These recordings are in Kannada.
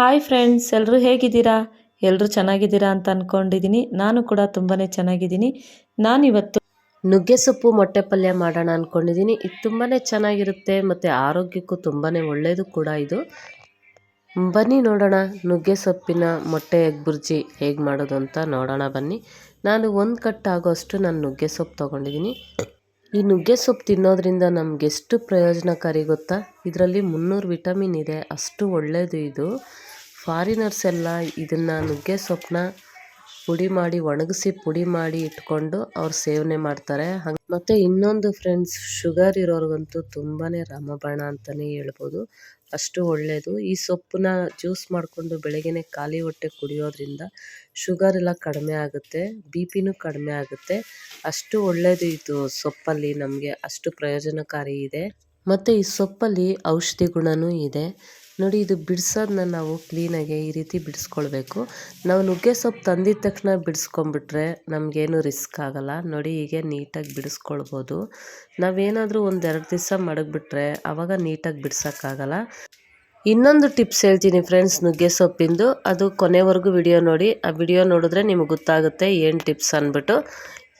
ಹಾಯ್ ಫ್ರೆಂಡ್ಸ್ ಎಲ್ಲರೂ ಹೇಗಿದ್ದೀರಾ? ಎಲ್ಲರೂ ಚೆನ್ನಾಗಿದ್ದೀರಾ ಅಂತ ಅಂದ್ಕೊಂಡಿದ್ದೀನಿ ನಾನು ಕೂಡ ತುಂಬಾ ಚೆನ್ನಾಗಿದ್ದೀನಿ. ನಾನಿವತ್ತು ನುಗ್ಗೆ ಸೊಪ್ಪು ಮೊಟ್ಟೆ ಪಲ್ಯ ಮಾಡೋಣ ಅಂದ್ಕೊಂಡಿದ್ದೀನಿ ಇದು ತುಂಬಾ ಚೆನ್ನಾಗಿರುತ್ತೆ ಮತ್ತು ಆರೋಗ್ಯಕ್ಕೂ ತುಂಬಾ ಒಳ್ಳೆಯದು ಕೂಡ ಇದು. ಬನ್ನಿ ನೋಡೋಣ ನುಗ್ಗೆ ಸೊಪ್ಪಿನ ಮೊಟ್ಟೆ ಎಗ್ ಬುರ್ಜಿ ಹೇಗೆ ಮಾಡೋದು ಅಂತ ನೋಡೋಣ ಬನ್ನಿ. ನಾನು ಒಂದು ಕಟ್ ಆಗೋಷ್ಟು ನಾನು ನುಗ್ಗೆ ಸೊಪ್ಪು ತೊಗೊಂಡಿದ್ದೀನಿ ಈ ನುಗ್ಗೆ ಸೊಪ್ಪು ತಿನ್ನೋದ್ರಿಂದ ನಮ್ಗೆ ಎಷ್ಟು ಪ್ರಯೋಜನಕಾರಿ ಗೊತ್ತಾ? ಇದರಲ್ಲಿ ಮುನ್ನೂರು ವಿಟಮಿನ್ ಇದೆ, ಅಷ್ಟು ಒಳ್ಳೆಯದು ಇದು. ಫಾರಿನರ್ಸ್ ಎಲ್ಲ ಇದನ್ನು ನುಗ್ಗೆ ಸೊಪ್ಪನ್ನ ಪುಡಿ ಮಾಡಿ, ಒಣಗಿಸಿ ಪುಡಿ ಮಾಡಿ ಇಟ್ಕೊಂಡು ಅವ್ರು ಸೇವನೆ ಮಾಡ್ತಾರೆ. ಮತ್ತೆ ಇನ್ನೊಂದು ಫ್ರೆಂಡ್ಸ್ ಶುಗರ್ ಇರೋರಿಗಂತೂ ತುಂಬಾ ರಾಮಬಾಣ ಅಂತಲೇ ಹೇಳ್ಬೋದು. ಅಷ್ಟು ಒಳ್ಳೆಯದು ಈ ಸೊಪ್ಪನ್ನ ಜ್ಯೂಸ್ ಮಾಡಿಕೊಂಡು ಬೆಳಗ್ಗೆನೇ ಖಾಲಿ ಹೊಟ್ಟೆ ಕುಡಿಯೋದ್ರಿಂದ ಶುಗರ್ ಎಲ್ಲ ಕಡಿಮೆ ಆಗುತ್ತೆ ಬಿ ಪಿನೂ ಕಡಿಮೆ ಆಗುತ್ತೆ. ಅಷ್ಟು ಒಳ್ಳೆಯದು ಇದು ಸೊಪ್ಪಲ್ಲಿ ನಮಗೆ, ಅಷ್ಟು ಪ್ರಯೋಜನಕಾರಿ ಇದೆ. ಮತ್ತು ಈ ಸೊಪ್ಪಲ್ಲಿ ಔಷಧಿ ಗುಣವೂ ಇದೆ. ನೋಡಿ, ಇದು ಬಿಡಿಸೋದನ್ನ ನಾವು ಕ್ಲೀನಾಗಿ ಈ ರೀತಿ ಬಿಡಿಸ್ಕೊಳ್ಬೇಕು. ನಾವು ನುಗ್ಗೆ ಸೊಪ್ಪು ತಂದಿದ ತಕ್ಷಣ ಬಿಡಿಸ್ಕೊಂಬಿಟ್ರೆ ನಮಗೇನು ರಿಸ್ಕ್ ಆಗಲ್ಲ. ನೋಡಿ, ಹೀಗೆ ನೀಟಾಗಿ ಬಿಡಿಸ್ಕೊಳ್ಬೋದು. ನಾವೇನಾದರೂ ಒಂದು ಎರಡು ದಿವಸ ಮಡಗಿಬಿಟ್ರೆ ಆವಾಗ ನೀಟಾಗಿ ಬಿಡ್ಸೋಕ್ಕಾಗಲ್ಲ. ಇನ್ನೊಂದು ಟಿಪ್ಸ್ ಹೇಳ್ತೀನಿ ಫ್ರೆಂಡ್ಸ್ ನುಗ್ಗೆ ಸೊಪ್ಪಿಂದು. ಅದು ಕೊನೆವರೆಗೂ ವಿಡಿಯೋ ನೋಡಿ. ಆ ವಿಡಿಯೋ ನೋಡಿದ್ರೆ ನಿಮಗೆ ಗೊತ್ತಾಗುತ್ತೆ ಏನು ಟಿಪ್ಸ್ ಅಂದ್ಬಿಟ್ಟು.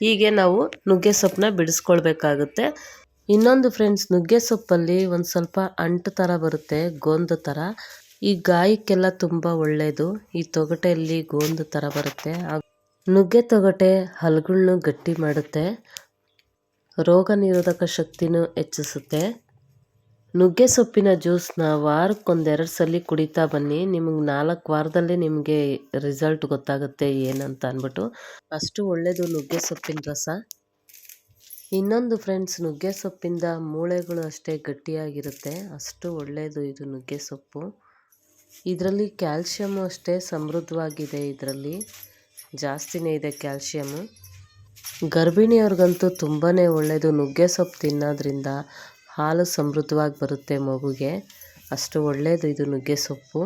ಹೀಗೆ ನಾವು ನುಗ್ಗೆ ಸೊಪ್ಪನ್ನ ಬಿಡಿಸ್ಕೊಳ್ಬೇಕಾಗುತ್ತೆ. ಇನ್ನೊಂದು ಫ್ರೆಂಡ್ಸ್ ನುಗ್ಗೆ ಸೊಪ್ಪಲ್ಲಿ ಒಂದು ಸ್ವಲ್ಪ ಅಂಟು ಥರ ಬರುತ್ತೆ, ಗೋಂದು ಥರ ಈ ಗಾಯಕ್ಕೆಲ್ಲ ತುಂಬ ಒಳ್ಳೆಯದು ಈ ತೊಗಟೆಯಲ್ಲಿ ಗೋಂದು ಥರ ಬರುತ್ತೆ. ನುಗ್ಗೆ ತೊಗಟೆ ಹಲ್ಗಳ್ನು ಗಟ್ಟಿ ಮಾಡುತ್ತೆ. ರೋಗ ನಿರೋಧಕ ಶಕ್ತಿನೂ ಹೆಚ್ಚಿಸುತ್ತೆ. ನುಗ್ಗೆ ಸೊಪ್ಪಿನ ಜ್ಯೂಸ್ನ ವಾರಕ್ಕೊಂದೆರಡು ಸಲ ಕುಡಿತಾ ಬನ್ನಿ. ನಿಮಗೆ ನಾಲ್ಕು ವಾರದಲ್ಲಿ ನಿಮಗೆ ರಿಸಲ್ಟ್ ಗೊತ್ತಾಗುತ್ತೆ ಏನಂತ ಅಂದ್ಬಿಟ್ಟು. ಅಷ್ಟು ಒಳ್ಳೆಯದು ನುಗ್ಗೆ ಸೊಪ್ಪಿನ ರಸ. ಇನ್ನೊಂದು ಫ್ರೆಂಡ್ಸ್ ನುಗ್ಗೆ ಸೊಪ್ಪಿಂದ ಮೂಳೆಗಳು ಅಷ್ಟೇ ಗಟ್ಟಿಯಾಗಿರುತ್ತೆ. ಅಷ್ಟು ಒಳ್ಳೆಯದು ಇದು ನುಗ್ಗೆ ಸೊಪ್ಪು ಇದರಲ್ಲಿ ಕ್ಯಾಲ್ಶಿಯಮ್ಮು ಅಷ್ಟೇ ಸಮೃದ್ಧವಾಗಿದೆ ಇದರಲ್ಲಿ. ಜಾಸ್ತಿನೇ ಇದೆ ಕ್ಯಾಲ್ಶಿಯಮ್ಮು ಗರ್ಭಿಣಿಯವ್ರಿಗಂತೂ ತುಂಬಾ ಒಳ್ಳೆಯದು ನುಗ್ಗೆ ಸೊಪ್ಪು ತಿನ್ನೋದ್ರಿಂದ ಹಾಲು ಸಮೃದ್ಧವಾಗಿ ಬರುತ್ತೆ ಮಗುಗೆ. ಅಷ್ಟು ಒಳ್ಳೆಯದು ಇದು ನುಗ್ಗೆ ಸೊಪ್ಪು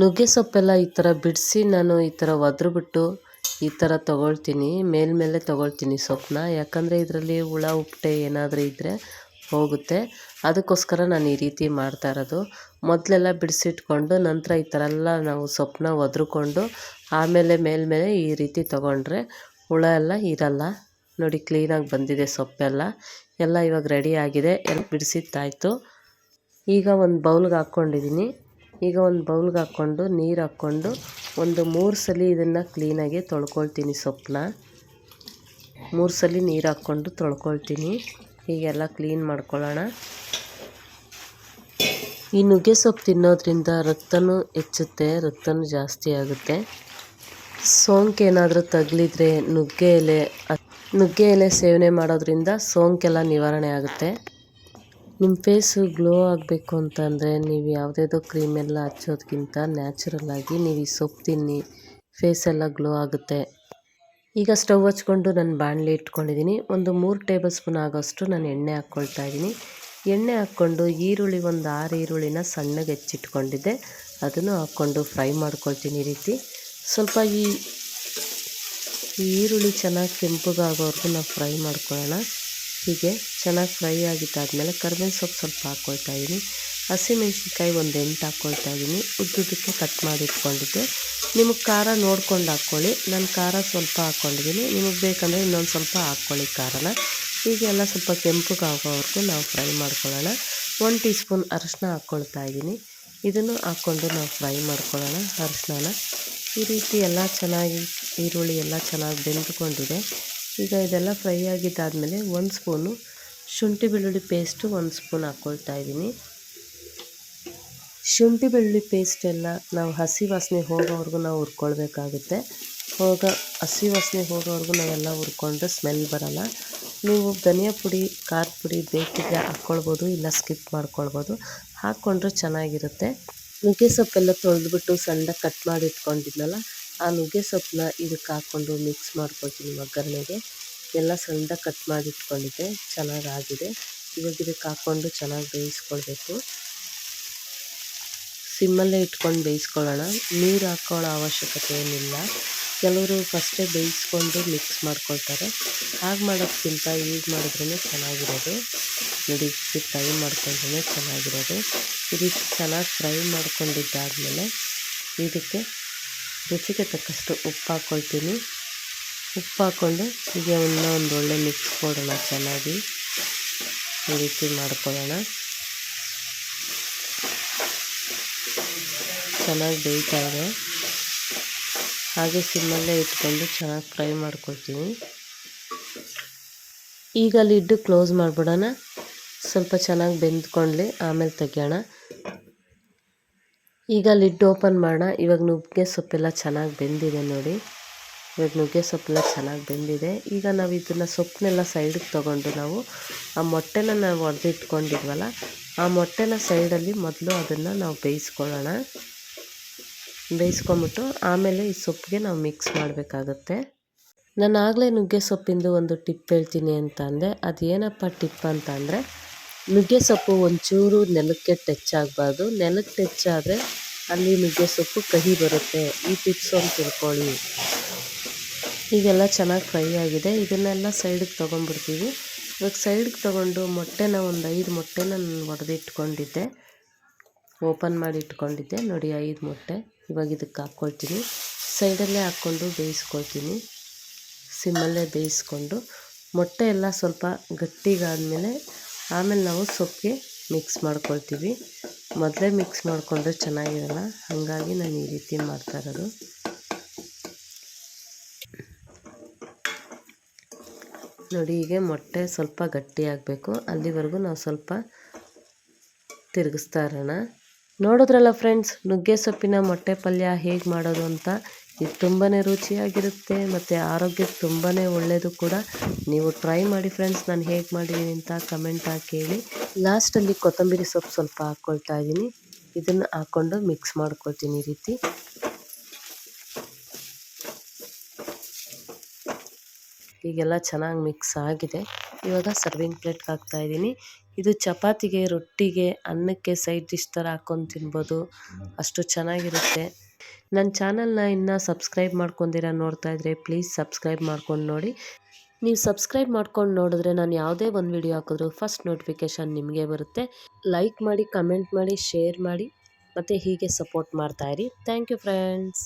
ನುಗ್ಗೆ ಸೊಪ್ಪೆಲ್ಲ ಈ ಥರ ಬಿಡಿಸಿ ನಾನು ಈ ಥರ ಒದ್ರುಬಿಟ್ಟು ಈ ಥರ ತೊಗೊಳ್ತೀನಿ ಮೇಲ್ಮೇಲೆ ತೊಗೊಳ್ತೀನಿ ಸೊಪ್ಪನ್ನ ಯಾಕಂದರೆ ಇದರಲ್ಲಿ ಹುಳ ಉಪ್ಪಟೆ ಏನಾದರೂ ಇದ್ದರೆ ಹೋಗುತ್ತೆ. ಅದಕ್ಕೋಸ್ಕರ ನಾನು ಈ ರೀತಿ ಮಾಡ್ತಾ ಇರೋದು. ಮೊದಲೆಲ್ಲ ಬಿಡಿಸಿಟ್ಕೊಂಡು ನಂತರ ಈ ಥರ ಎಲ್ಲ ನಾವು ಸೊಪ್ಪನ್ನ ಒದ್ರುಕೊಂಡು ಆಮೇಲೆ ಮೇಲ್ಮೇಲೆ ಈ ರೀತಿ ತೊಗೊಂಡ್ರೆ ಹುಳ ಎಲ್ಲ ಇರಲ್ಲ. ನೋಡಿ, ಕ್ಲೀನಾಗಿ ಬಂದಿದೆ ಸೊಪ್ಪೆಲ್ಲ. ಎಲ್ಲ ಇವಾಗ ರೆಡಿ ಆಗಿದೆ. ಎಲ್ಲ ಬಿಡಿಸಿದ್ದಾಯ್ತು ಈಗ ಒಂದು ಬೌಲ್ಗೆ ಹಾಕ್ಕೊಂಡಿದ್ದೀನಿ. ಈಗ ಒಂದು ಬೌಲ್ಗೆ ಹಾಕ್ಕೊಂಡು ನೀರು ಹಾಕ್ಕೊಂಡು ಒಂದು ಮೂರು ಸಲ ಇದನ್ನು ಕ್ಲೀನಾಗಿ ತೊಳ್ಕೊಳ್ತೀನಿ ಸೊಪ್ಪನ್ನ ಮೂರು ಸಲ ನೀರು ಹಾಕ್ಕೊಂಡು ತೊಳ್ಕೊಳ್ತೀನಿ. ಹೀಗೆಲ್ಲ ಕ್ಲೀನ್ ಮಾಡ್ಕೊಳ್ಳೋಣ. ಈ ನುಗ್ಗೆ ಸೊಪ್ಪು ತಿನ್ನೋದ್ರಿಂದ ರಕ್ತನೂ ಹೆಚ್ಚುತ್ತೆ, ರಕ್ತನೂ ಜಾಸ್ತಿ ಆಗುತ್ತೆ. ಸೋಂಕೇನಾದರೂ ತಗಲಿದ್ರೆ ನುಗ್ಗೆ ಎಲೆ ನುಗ್ಗೆ ಎಲೆ ಸೇವನೆ ಮಾಡೋದ್ರಿಂದ ಸೋಂಕೆಲ್ಲ ನಿವಾರಣೆ ಆಗುತ್ತೆ. ನಿಮ್ಮ ಫೇಸು ಗ್ಲೋ ಆಗಬೇಕು ಅಂತಂದರೆ ನೀವು ಯಾವುದೇದೋ ಕ್ರೀಮೆಲ್ಲ ಹಚ್ಚೋದಕ್ಕಿಂತ ನ್ಯಾಚುರಲ್ಲಾಗಿ ನೀವು ಈ ಸೊಪ್ಪು ತಿನ್ನಿ ಫೇಸೆಲ್ಲ ಗ್ಲೋ ಆಗುತ್ತೆ. ಈಗ ಸ್ಟವ್ ಹಚ್ಕೊಂಡು ನಾನು ಬಾಣಲೆ ಇಟ್ಕೊಂಡಿದ್ದೀನಿ. ಒಂದು ಮೂರು ಟೇಬಲ್ ಸ್ಪೂನ್ ಆಗೋಷ್ಟು ನಾನು ಎಣ್ಣೆ ಹಾಕ್ಕೊಳ್ತಾ ಇದ್ದೀನಿ. ಎಣ್ಣೆ ಹಾಕ್ಕೊಂಡು ಈರುಳ್ಳಿ ಒಂದು ಆರು ಈರುಳ್ಳಿನ ಸಣ್ಣಗೆ ಹೆಚ್ಚಿಟ್ಕೊಂಡಿದ್ದೆ. ಅದನ್ನು ಹಾಕ್ಕೊಂಡು ಫ್ರೈ ಮಾಡ್ಕೊಳ್ತೀನಿ ಈ ರೀತಿ. ಸ್ವಲ್ಪ ಈ ಈರುಳ್ಳಿ ಚೆನ್ನಾಗಿ ಕೆಂಪಗಾಗೋವರೆಗೂ ನಾವು ಫ್ರೈ ಮಾಡ್ಕೊಳ್ಳೋಣ. ಹೀಗೆ ಚೆನ್ನಾಗಿ ಫ್ರೈ ಆಗಿದ್ದಾದಮೇಲೆ ಕರ್ಬೇವಿನ ಸೊಪ್ಪು ಸ್ವಲ್ಪ ಹಾಕ್ಕೊಳ್ತಾ ಇದ್ದೀನಿ ಹಸಿಮೆಣ್ಸಿನ್ಕಾಯಿ ಒಂದು ಎಂಟು ಹಾಕ್ಕೊಳ್ತಾ ಇದ್ದೀನಿ ಉದ್ದುದ್ದಕ್ಕೆ ಕಟ್ ಮಾಡಿ ಇಟ್ಕೊಂಡಿದ್ದೆ. ನಿಮಗೆ ಖಾರ ನೋಡ್ಕೊಂಡು ಹಾಕ್ಕೊಳ್ಳಿ ನಾನು ಖಾರ ಸ್ವಲ್ಪ ಹಾಕ್ಕೊಂಡಿದ್ದೀನಿ ನಿಮಗೆ ಬೇಕಂದರೆ ಇನ್ನೊಂದು ಸ್ವಲ್ಪ ಹಾಕ್ಕೊಳ್ಳಿ ಖಾರನ. ಹೀಗೆ ಎಲ್ಲ ಸ್ವಲ್ಪ ಕೆಂಪಗಾಗೋವರೆಗೂ ನಾವು ಫ್ರೈ ಮಾಡ್ಕೊಳ್ಳೋಣ. ಒನ್ ಟೀ ಸ್ಪೂನ್ ಅರಿಶಿನ ಹಾಕ್ಕೊಳ್ತಾ ಇದ್ದೀನಿ ಇದನ್ನು ಹಾಕ್ಕೊಂಡು ನಾವು ಫ್ರೈ ಮಾಡ್ಕೊಳ್ಳೋಣ ಅರಿಶಿನ ಈ ರೀತಿ ಎಲ್ಲ ಚೆನ್ನಾಗಿ ಈರುಳ್ಳಿ ಎಲ್ಲ ಚೆನ್ನಾಗಿ ಬೆಂದ್ಕೊಂಡಿದೆ. ಈಗ ಇದೆಲ್ಲ ಫ್ರೈ ಆಗಿದ್ದಾದಮೇಲೆ ಒಂದು ಸ್ಪೂನು ಶುಂಠಿ ಬೆಳ್ಳುಳ್ಳಿ ಪೇಸ್ಟು ಒಂದು ಸ್ಪೂನ್ ಹಾಕ್ಕೊಳ್ತಾ ಇದ್ದೀನಿ. ಶುಂಠಿ ಬೆಳ್ಳುಳ್ಳಿ ಪೇಸ್ಟ್ ಎಲ್ಲ ನಾವು ಹಸಿ ವಾಸನೆ ಹೋಗೋವರೆಗೂ ನಾವು ಹುರ್ಕೊಳ್ಬೇಕಾಗುತ್ತೆ. ಹೋಗ ಹಸಿ ವಾಸನೆ ಹೋಗೋವರೆಗೂ ನಾವೆಲ್ಲ ಹುರ್ಕೊಂಡ್ರೆ ಸ್ಮೆಲ್ ಬರೋಲ್ಲ. ನೀವು ಧನಿಯಾ ಪುಡಿ, ಖಾರ ಪುಡಿ ಬೇಕಿದ್ರೆ ಹಾಕ್ಕೊಳ್ಬೋದು, ಇಲ್ಲ ಸ್ಕಿಪ್ ಮಾಡ್ಕೊಳ್ಬೋದು. ಹಾಕ್ಕೊಂಡ್ರೆ ಚೆನ್ನಾಗಿರುತ್ತೆ. ನುಗ್ಗೆ ಸೊಪ್ಪೆಲ್ಲ ತೊಳೆದ್ಬಿಟ್ಟು ಸಣ್ಣ ಕಟ್ ಮಾಡಿ ಇಟ್ಕೊಂಡಿದ್ನಲ್ಲ ಆ ನುಗ್ಗೆ ಸೊಪ್ಪನ್ನ ಇದಕ್ಕೆ ಹಾಕ್ಕೊಂಡು ಮಿಕ್ಸ್ ಮಾಡ್ಕೊಳ್ತೀನಿ ಒಗ್ಗರಣೆಗೆ. ಎಲ್ಲ ಸಣ್ಣದಾಗಿ ಕಟ್ ಮಾಡಿ ಇಟ್ಕೊಂಡಿದ್ದೆ ಚೆನ್ನಾಗಿ ಆಗಿದೆ ಇವಾಗ ಇದಕ್ಕೆ ಹಾಕ್ಕೊಂಡು ಚೆನ್ನಾಗಿ ಬೇಯಿಸ್ಕೊಳ್ಬೇಕು. ಸಿಮ್ಮಲ್ಲೇ ಇಟ್ಕೊಂಡು ಬೇಯಿಸ್ಕೊಳ್ಳೋಣ. ನೀರು ಹಾಕ್ಕೊಳ್ಳೋ ಅವಶ್ಯಕತೆ ಏನಿಲ್ಲ. ಕೆಲವರು ಫಸ್ಟೇ ಬೇಯಿಸ್ಕೊಂಡು ಮಿಕ್ಸ್ ಮಾಡ್ಕೊಳ್ತಾರೆ. ಹಾಗೆ ಮಾಡೋಕ್ಕಿಂತ ಯೂಸ್ ಮಾಡಿದ್ರೇ ಚೆನ್ನಾಗಿರೋದು. ನೋಡಿ ಫ್ರೈ ಮಾಡ್ಕೊಂಡ್ರೆ ಚೆನ್ನಾಗಿರೋದು. ಇದಕ್ಕೆ ಚೆನ್ನಾಗಿ ಫ್ರೈ ಮಾಡ್ಕೊಂಡಿದ್ದಾದಮೇಲೆ ಇದಕ್ಕೆ ರುಚಿಗೆ ತಕ್ಕಷ್ಟು ಉಪ್ಪು ಹಾಕ್ಕೊಳ್ತೀನಿ ಉಪ್ಪು ಹಾಕ್ಕೊಂಡು ಹೀಗೆ ಅವನ್ನ ಒಂದು ಒಳ್ಳೆ ಮಿಕ್ಸ್ ಕೊಡೋಣ ಚೆನ್ನಾಗಿ. ಈ ರೀತಿ ಮಾಡ್ಕೊಳ್ಳೋಣ. ಚೆನ್ನಾಗಿ ಬೇಯ್ತಾ ಇದೆ. ಹಾಗೆ ಸಿಮ್ಮಲ್ಲೇ ಇಟ್ಕೊಂಡು ಚೆನ್ನಾಗಿ ಫ್ರೈ ಮಾಡ್ಕೊಳ್ತೀನಿ. ಈಗ ಲಿಡ್ಡು ಕ್ಲೋಸ್ ಮಾಡಿಬಿಡೋಣ. ಸ್ವಲ್ಪ ಚೆನ್ನಾಗಿ ಬೆಂದ್ಕೊಂಡ್ಲಿ ಆಮೇಲೆ ತೆಗಿಯೋಣ. ಈಗ ಲಿಡ್ ಓಪನ್ ಮಾಡೋಣ. ಇವಾಗ ನುಗ್ಗೆ ಸೊಪ್ಪೆಲ್ಲ ಚೆನ್ನಾಗಿ ಬೆಂದಿದೆ ನೋಡಿ. ಇವಾಗ ನುಗ್ಗೆ ಸೊಪ್ಪೆಲ್ಲ ಚೆನ್ನಾಗಿ ಬೆಂದಿದೆ. ಈಗ ನಾವು ಇದನ್ನು ಸೊಪ್ಪನ್ನೆಲ್ಲ ಸೈಡಿಗೆ ತೊಗೊಂಡು ನಾವು ಆ ಮೊಟ್ಟೆನ ನಾವು ಒಡೆದಿಟ್ಕೊಂಡಿದ್ವಲ್ಲ, ಆ ಮೊಟ್ಟೆನ ಸೈಡಲ್ಲಿ ಮೊದಲು ಅದನ್ನು ನಾವು ಬೇಯಿಸ್ಕೊಳ್ಳೋಣ. ಬೇಯಿಸ್ಕೊಂಬಿಟ್ಟು ಆಮೇಲೆ ಈ ಸೊಪ್ಪಿಗೆ ನಾವು ಮಿಕ್ಸ್ ಮಾಡಬೇಕಾಗತ್ತೆ. ನಾನು ಆಗಲೇ ನುಗ್ಗೆ ಸೊಪ್ಪಿಂದು ಒಂದು ಟಿಪ್ ಹೇಳ್ತೀನಿ ಅಂತ ಅಂದೆ. ಏನಪ್ಪ ಟಿಪ್ ಅಂತ ಅಂದರೆ ನುಗ್ಗೆ ಸೊಪ್ಪು ಒಂಚೂರು ನೆಲಕ್ಕೆ ಟಚ್ ಆಗಬಾರ್ದು. ನೆಲಕ್ಕೆ ಟಚ್ ಆದರೆ ಅಲ್ಲಿ ನುಗ್ಗೆ ಸೊಪ್ಪು ಕಹಿ ಬರುತ್ತೆ. ಈ ಟಿಪ್ಸ್ ಒಂದು ತಿಳ್ಕೊಳ್ಳಿ. ಈಗೆಲ್ಲ ಚೆನ್ನಾಗಿ ಫ್ರೈ ಆಗಿದೆ. ಇದನ್ನೆಲ್ಲ ಸೈಡಿಗೆ ತೊಗೊಂಡ್ಬಿಡ್ತೀವಿ. ಇವಾಗ ಸೈಡ್ಗೆ ತೊಗೊಂಡು ಮೊಟ್ಟೆನ ಒಂದು ಐದು ಮೊಟ್ಟೆನ ನಾನು ಒಡೆದಿಟ್ಕೊಂಡಿದ್ದೆ. ಓಪನ್ ಮಾಡಿ ಇಟ್ಕೊಂಡಿದ್ದೆ ನೋಡಿ ಐದು ಮೊಟ್ಟೆ. ಇವಾಗ ಇದಕ್ಕೆ ಹಾಕ್ಕೊಳ್ತೀನಿ ಸೈಡಲ್ಲೇ ಹಾಕ್ಕೊಂಡು ಬೇಯಿಸ್ಕೊಳ್ತೀನಿ. ಸಿಮ್ಮಲ್ಲೇ ಬೇಯಿಸ್ಕೊಂಡು. ಮೊಟ್ಟೆ ಎಲ್ಲ ಸ್ವಲ್ಪ ಗಟ್ಟಿಗಾದಮೇಲೆ ಆಮೇಲೆ ನಾವು ಸೊಪ್ಪಿಗೆ ಮಿಕ್ಸ್ ಮಾಡ್ಕೊಳ್ತೀವಿ. ಮೊದಲೇ ಮಿಕ್ಸ್ ಮಾಡಿಕೊಂಡ್ರೆ ಚೆನ್ನಾಗಿರಲ್ಲ. ಹಾಗಾಗಿ ನಾನು ಈ ರೀತಿ ಮಾಡ್ತಾ ಇರೋದು. ನೋಡಿ, ಹೀಗೆ ಮೊಟ್ಟೆ ಸ್ವಲ್ಪ ಗಟ್ಟಿ ಆಗಬೇಕು. ಅಲ್ಲಿವರೆಗೂ ನಾವು ಸ್ವಲ್ಪ ತಿರುಗಿಸ್ತಾ ಇರೋಣ. ನೋಡಿದ್ರಲ್ಲ ಫ್ರೆಂಡ್ಸ್ ನುಗ್ಗೆ ಸೊಪ್ಪಿನ ಮೊಟ್ಟೆ ಪಲ್ಯ ಹೇಗೆ ಮಾಡೋದು ಅಂತ ಇದು ತುಂಬಾ ರುಚಿಯಾಗಿರುತ್ತೆ ಮತ್ತು ಆರೋಗ್ಯಕ್ಕೆ ತುಂಬಾ ಒಳ್ಳೆಯದು ಕೂಡ. ನೀವು ಟ್ರೈ ಮಾಡಿ ಫ್ರೆಂಡ್ಸ್ ನಾನು ಹೇಗೆ ಮಾಡಿದ್ದೀನಿ ಅಂತ ಕಮೆಂಟ್ ಹಾಕಿ ಹೇಳಿ. ಲಾಸ್ಟಲ್ಲಿ ಕೊತ್ತಂಬರಿ ಸೊಪ್ಪು ಸ್ವಲ್ಪ ಹಾಕ್ಕೊಳ್ತಾ ಇದ್ದೀನಿ ಇದನ್ನು ಹಾಕ್ಕೊಂಡು ಮಿಕ್ಸ್ ಮಾಡ್ಕೊಳ್ತೀನಿ ಈ ರೀತಿ. ಈಗೆಲ್ಲ ಚೆನ್ನಾಗಿ ಮಿಕ್ಸ್ ಆಗಿದೆ. ಇವಾಗ ಸರ್ವಿಂಗ್ ಪ್ಲೇಟ್ಗೆ ಹಾಕ್ತಾ ಇದ್ದೀನಿ ಇದು ಚಪಾತಿಗೆ, ರೊಟ್ಟಿಗೆ, ಅನ್ನಕ್ಕೆ ಸೈಡ್ ಡಿಶ್ ಥರ ಹಾಕ್ಕೊಂಡು ತಿನ್ಬೋದು. ಅಷ್ಟು ಚೆನ್ನಾಗಿರುತ್ತೆ. ನನ್ನ ಚಾನಲ್ನ ಇನ್ನು ಸಬ್ಸ್ಕ್ರೈಬ್ ಮಾಡ್ಕೊಂಡಿರ ನೋಡ್ತಾ ಇದ್ರೆ ಪ್ಲೀಸ್ ಸಬ್ಸ್ಕ್ರೈಬ್ ಮಾಡ್ಕೊಂಡು ನೋಡಿ. ನೀವು ಸಬ್ಸ್ಕ್ರೈಬ್ ಮಾಡ್ಕೊಂಡು ನೋಡಿದ್ರೆ ನಾನು ಯಾವುದೇ ಒಂದು ವಿಡಿಯೋ ಹಾಕಿದ್ರು ಫಸ್ಟ್ ನೋಟಿಫಿಕೇಷನ್ ನಿಮಗೆ ಬರುತ್ತೆ. ಲೈಕ್ ಮಾಡಿ, ಕಮೆಂಟ್ ಮಾಡಿ, ಶೇರ್ ಮಾಡಿ, ಮತ್ತು ಹೀಗೆ ಸಪೋರ್ಟ್ ಮಾಡ್ತಾಯಿರಿ ಥ್ಯಾಂಕ್ ಯು ಫ್ರೆಂಡ್ಸ್.